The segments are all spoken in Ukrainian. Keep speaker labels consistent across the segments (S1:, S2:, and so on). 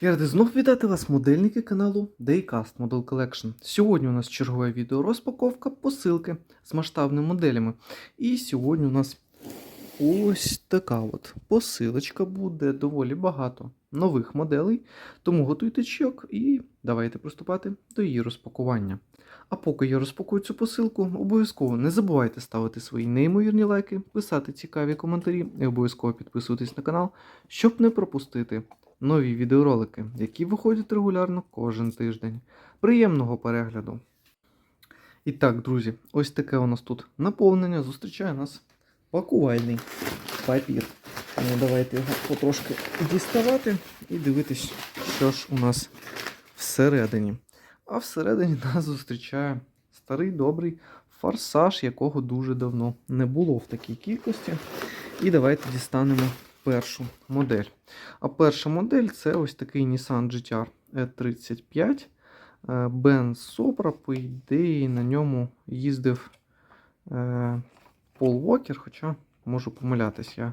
S1: Я радий знов вітати вас, модельники каналу Daycast Model Collection. Сьогодні у нас чергове відео розпаковка посилки з масштабними моделями. І сьогодні у нас ось така от посилочка буде доволі багато нових моделей. Тому готуйте чек і давайте приступати до її розпакування. А поки я розпакую цю посилку, обов'язково не забувайте ставити свої неймовірні лайки, писати цікаві коментарі і обов'язково підписуватись на канал, щоб не пропустити нові відеоролики, які виходять регулярно кожен тиждень. Приємного перегляду! І так, друзі, ось таке у нас тут наповнення. Зустрічає нас пакувальний папір. Тому давайте його потрошки діставати і дивитись, що ж у нас всередині. А всередині нас зустрічає старий добрий форсаж, якого дуже давно не було в такій кількості. І давайте дістанемо першу модель. А перша модель це ось такий Nissan GTR E35. Е, Бен Сопра, по ідеї, на ньому їздив е, Пол Уокер, хоча можу помилятись, я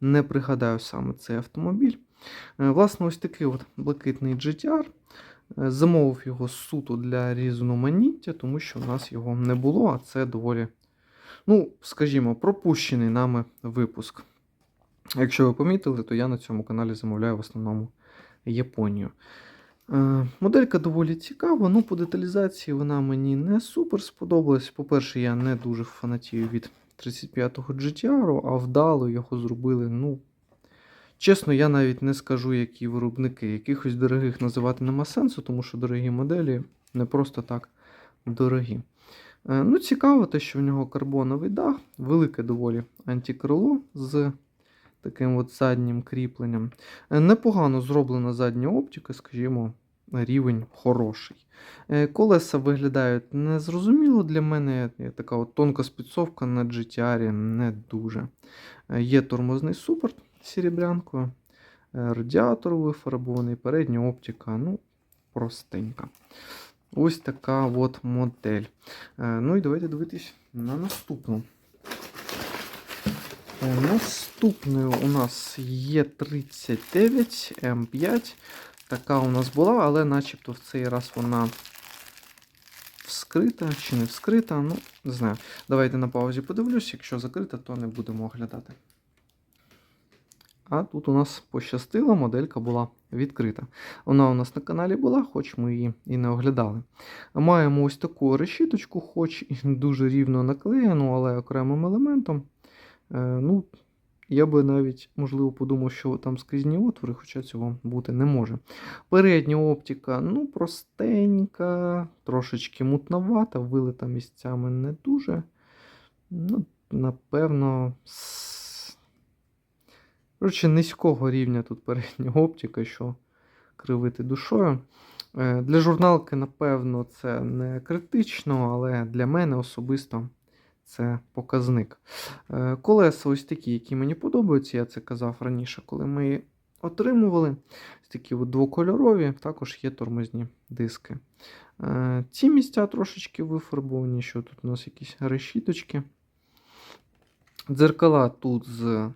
S1: не пригадаю саме цей автомобіль. Е, Власне, ось такий от блакитний GTR. Е, Замовив його суто для різноманіття, тому що в нас його не було, а це доволі, ну, скажімо, пропущений нами випуск. Якщо ви помітили, то я на цьому каналі замовляю в основному Японію. Е, Моделька доволі цікава, ну по деталізації вона мені не супер сподобалась. По-перше, я не дуже фанатію від 35-го GTR, а вдало його зробили. ну, Чесно, я навіть не скажу, які виробники. Якихось дорогих називати нема сенсу, тому що дорогі моделі не просто так дорогі. Е, Ну, Цікаво, те, що в нього карбоновий дах, велике доволі антикрило з таким от заднім кріпленням. Е, Непогано зроблена задня оптика, скажімо, рівень хороший. Е, Колеса виглядають незрозуміло для мене. Така от тонка спецовка на GTR не дуже. Е, Є тормозний супорт серебрянкою, радіатор вифарбований, передня оптика, ну, простенька. Ось така от модель. Ну і давайте дивитись на наступну. Е, Наступною у нас є 39 М5. Така у нас була, але начебто в цей раз вона вскрита чи не вскрита. Ну, не знаю. Давайте на паузі подивлюсь. Якщо закрита, то не будемо оглядати. А тут у нас пощастило, моделька була відкрита. Вона у нас на каналі була, хоч ми її і не оглядали. Маємо ось таку решіточку, хоч і дуже рівно наклеєну, але окремим елементом. Е, ну, я би навіть, можливо, подумав, що там скрізні отвори, хоча цього бути не може. Передня оптика, ну, простенька, трошечки мутновата, вилита місцями не дуже. Ну, напевно, Коротше, низького рівня тут передня оптика, що кривити душою. Е, Для журналки, напевно, це не критично, але для мене особисто це показник. Е, Колеса ось такі, які мені подобаються, я це казав раніше, коли ми отримували. Такі от двокольорові, також є тормозні диски. Е, Ці місця трошечки вифарбовані, що тут у нас якісь решіточки. Дзеркала тут з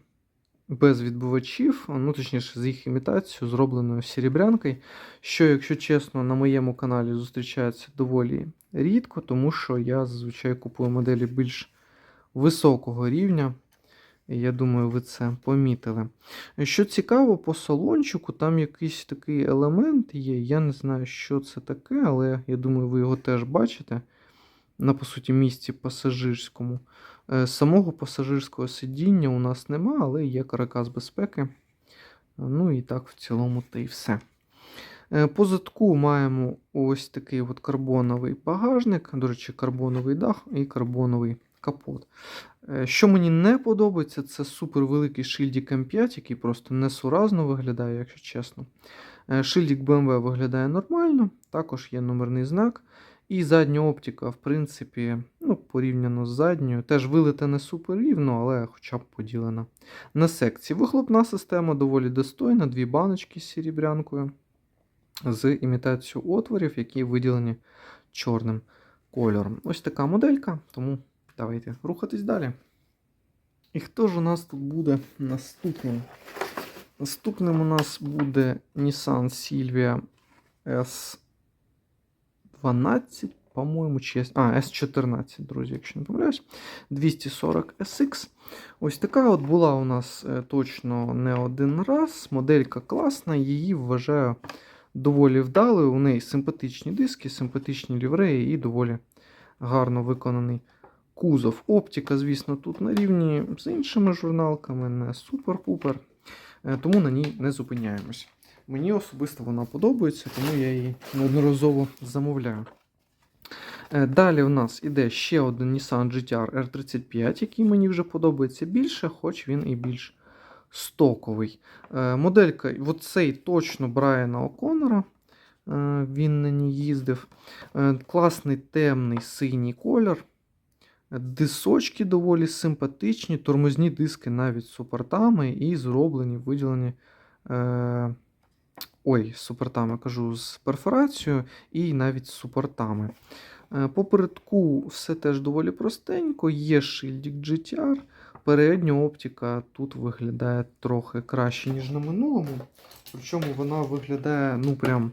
S1: без відбивачів, ну точніше, з їх імітацією, зробленою серебрянкою, що, якщо чесно, на моєму каналі зустрічається доволі рідко, тому що я зазвичай купую моделі більш високого рівня. Я думаю, ви це помітили. Що цікаво, по салончику там якийсь такий елемент є. Я не знаю, що це таке, але я думаю, ви його теж бачите. На, по суті, місці пасажирському. Е, Самого пасажирського сидіння у нас нема, але є каракас безпеки. Ну і так, в цілому, та й все. Е, По задку маємо ось такий от карбоновий багажник, до речі, карбоновий дах і карбоновий капот. Е, Що мені не подобається, це супервеликий шильдик М5, який просто несуразно виглядає, якщо чесно. Е, Шильдик BMW виглядає нормально, також є номерний знак. І задня оптика, в принципі, ну, порівняно з задньою, теж вилита не супер але хоча б поділена на секції. Вихлопна система доволі достойна, дві баночки з серебрянкою, з імітацією отворів, які виділені чорним кольором. Ось така моделька, тому давайте рухатись далі. І хто ж у нас тут буде наступним? Наступним у нас буде Nissan Silvia S12, по-моєму, чи а, S14, друзі, якщо не помиляюсь. 240 SX. Ось така от була у нас е, точно не один раз. Моделька класна, її вважаю доволі вдалою. У неї симпатичні диски, симпатичні лівреї і доволі гарно виконаний кузов. Оптика, звісно, тут на рівні з іншими журналками, не супер-пупер. Е, Тому на ній не зупиняємось. Мені особисто вона подобається, тому я її неодноразово замовляю. Е, Далі в нас іде ще один Nissan GTR R35, який мені вже подобається більше, хоч він і більш стоковий. Е, Моделька, оцей точно Брайана О'Коннора. Е, Він на ній їздив. Класний темний синій колір. Дисочки доволі симпатичні, тормозні диски навіть з супортами і зроблені, виділені. Ой, з супортами кажу, з перфорацією і навіть з супортами. Е, Попередку все теж доволі простенько, є шильдик GTR. Передня оптика тут виглядає трохи краще, ніж на минулому. Причому вона виглядає, ну прям,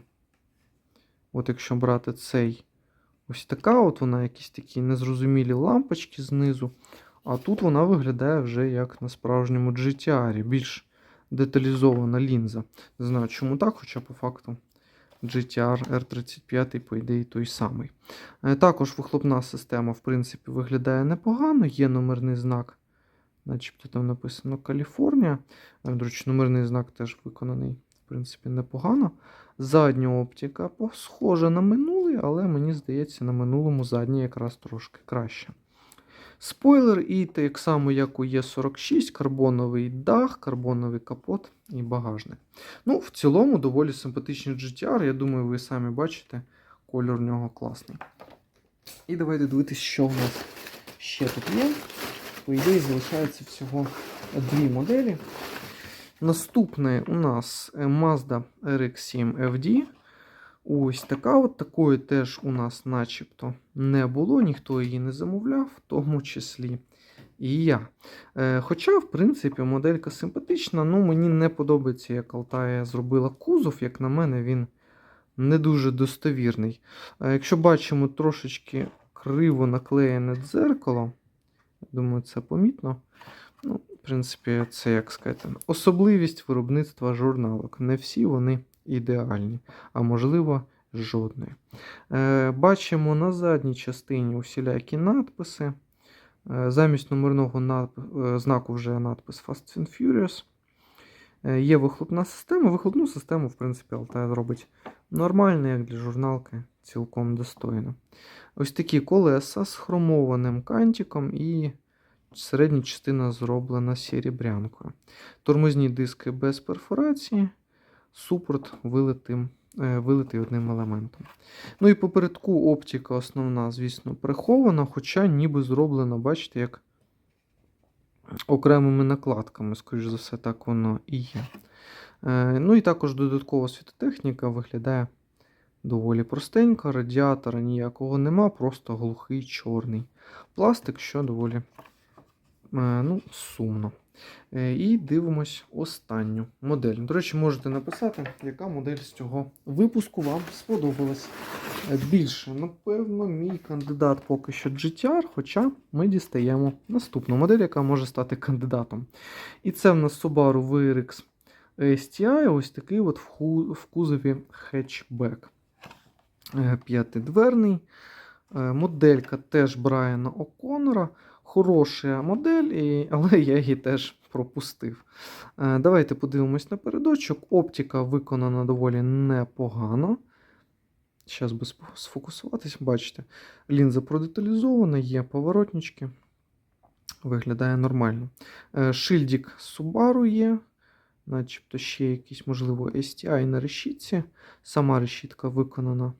S1: от якщо брати цей, ось така, от вона якісь такі незрозумілі лампочки знизу. А тут вона виглядає вже як на справжньому GTR, більш деталізована лінза. Не знаю, чому так, хоча по факту GTR R35, по ідеї, той самий. Е, Також вихлопна система, в принципі, виглядає непогано. Є номерний знак, начебто там написано Каліфорнія. Е, До речі, номерний знак теж виконаний, в принципі, непогано. Задня оптика схожа на минулий, але мені здається, на минулому задня якраз трошки краще. Спойлер, і так само, як у Є46, карбоновий дах, карбоновий капот і багажник. Ну, в цілому, доволі симпатичний GTR. Я думаю, ви самі бачите, кольор в нього класний. І давайте дивитися, що в нас ще тут є. По ідеї, залишається всього дві моделі. Наступне у нас Mazda RX-7 FD. Ось така от такої теж у нас начебто не було, ніхто її не замовляв, в тому числі і я. Е, хоча, в принципі, моделька симпатична, ну мені не подобається, як Алтая зробила кузов, як на мене, він не дуже достовірний. Е, якщо бачимо трошечки криво наклеєне дзеркало, думаю, це помітно. Ну, в принципі, це як сказати, особливість виробництва журналок. Не всі вони ідеальні, а можливо, жодної. Е, бачимо на задній частині усілякі надписи. Е, замість номерного е, знаку вже надпис Fast and Furious. Є вихлопна система. Вихлопну систему, в принципі, Altair зробить нормально, як для журналки, цілком достойно. Ось такі колеса з хромованим кантиком і середня частина зроблена серебрянкою. Тормозні диски без перфорації, супорт вилитим, е, вилитий одним елементом. Ну і попередку оптика основна, звісно, прихована, хоча ніби зроблена, бачите, як окремими накладками, скоріш за все, так воно і є. Е, Ну і також додаткова світотехніка виглядає доволі простенько, радіатора ніякого нема, просто глухий чорний пластик, що доволі ну, сумно. Е, І дивимось останню модель. До речі, можете написати, яка модель з цього випуску вам сподобалась Е, більше. Напевно, мій кандидат поки що GTR, хоча ми дістаємо наступну модель, яка може стати кандидатом. І це в нас Subaru VRX STI, ось такий от в кузові хетчбек. Е, П'ятидверний. Е, Моделька теж Брайана О'Коннора. Хороша модель, і- але я її теж пропустив. Е, Давайте подивимось на передочок. Оптика виконана доволі непогано. Зараз би сфокусуватись, бачите. Лінза продеталізована, є поворотнички. Виглядає нормально. Е, Шильдик Subaru є. Начебто ще якийсь, можливо, STI на решітці. Сама решітка виконана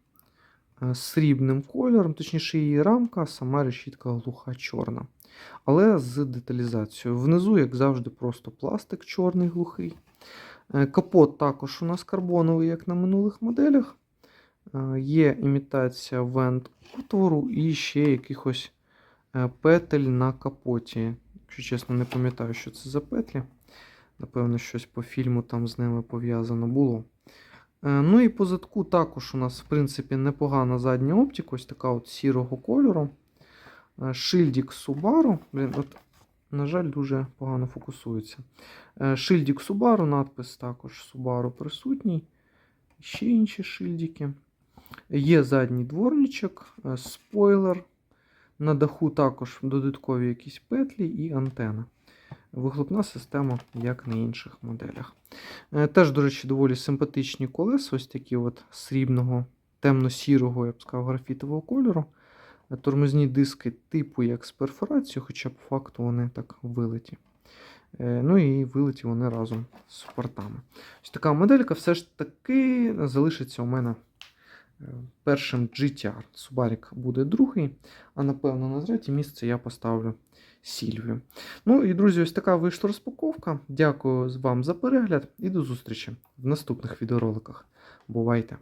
S1: срібним кольором, точніше, її рамка, сама решітка глуха чорна. Але з деталізацією. Внизу, як завжди, просто пластик чорний глухий. Е, Капот також у нас карбоновий, як на минулих моделях. Е, Є імітація вент отвору і ще якихось е, петель на капоті. Якщо чесно, не пам'ятаю, що це за петлі. Напевно, щось по фільму там з ними пов'язано було. Е, Ну і по задку також у нас, в принципі, непогана задня оптика, ось така от сірого кольору. Е, Шильдік Subaru. Блін, от, на жаль, дуже погано фокусується. Е, Шильдік Subaru, надпис також Subaru присутній. Ще інші шильдики. Є задній дворничок, спойлер. На даху також додаткові якісь петлі і антена. Вихлопна система, як на інших моделях. Е, Теж, до речі, доволі симпатичні колеса, ось такі от срібного, темно-сірого, я б сказав, графітового кольору. Е, Тормозні диски типу як з перфорацією, хоча по факту вони так вилиті. Е, Ну і вилиті вони разом з портами. Ось така моделька все ж таки залишиться у мене першим GTR. Субарік буде другий, а напевно на третє місце я поставлю Сільвію. Ну і друзі, ось така вийшла розпаковка. Дякую вам за перегляд і до зустрічі в наступних відеороликах. Бувайте!